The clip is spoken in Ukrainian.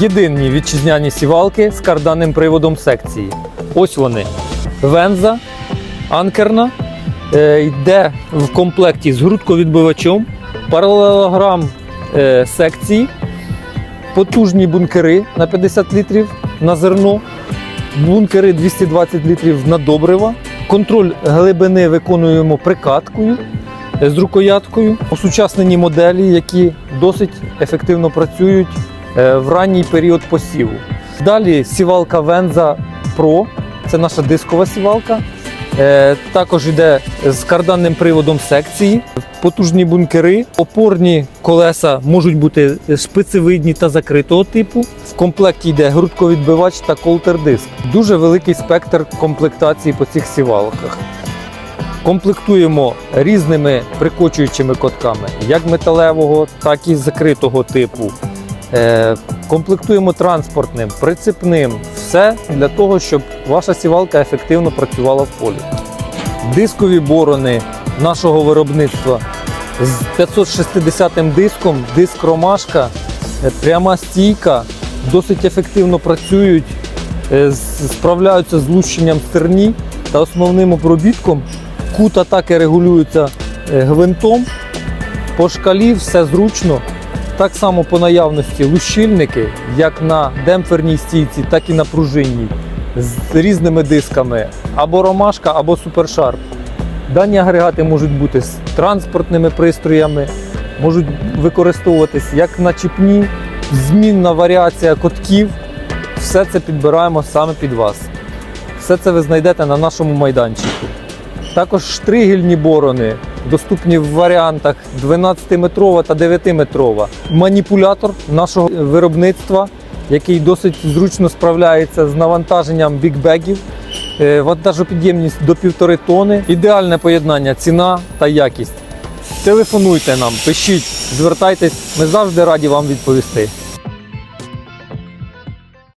Єдині вітчизняні сівалки з карданним приводом секції. Ось вони. Венза, анкерна, е, йде в комплекті з грудковідбивачом, паралелограм е, секції, потужні бункери на 50 літрів на зерно, бункери 220 літрів на добрива. Контроль глибини виконуємо прикаткою е, з рукояткою. Осучаснені моделі, які досить ефективно працюють в ранній період посіву. Далі сівалка Venza Pro, це наша дискова сівалка. Е, Також йде з карданним приводом секції, потужні бункери, опорні колеса можуть бути шпицевидні та закритого типу. В комплекті йде грудковідбивач та колтер-диск. Дуже великий спектр комплектації по цих сівалках. Комплектуємо різними прикочуючими котками, як металевого, так і закритого типу. Е, Комплектуємо транспортним, прицепним. Все для того, щоб ваша сівалка ефективно працювала в полі. Дискові борони нашого виробництва з 560 диском, диск ромашка, е, пряма стійка, досить ефективно працюють, е, справляються з лущенням стерні та основним обробітком. Кут атаки регулюється гвинтом. По шкалі все зручно. Так само по наявності лущильники, як на демпферній стійці, так і на пружинній, з різними дисками, або ромашка, або супершарп. Дані агрегати можуть бути з транспортними пристроями, можуть використовуватись як начіпні, змінна варіація котків. Все це підбираємо саме під вас. Все це ви знайдете на нашому майданчику. Також штригельні борони доступні в варіантах 12-метрова та 9-метрова. Маніпулятор нашого виробництва, який досить зручно справляється з навантаженням бікбегів. Е, Вантажопідємність до 1,5 тони. Ідеальне поєднання ціна та якість. Телефонуйте нам, пишіть, звертайтесь, ми завжди раді вам відповісти.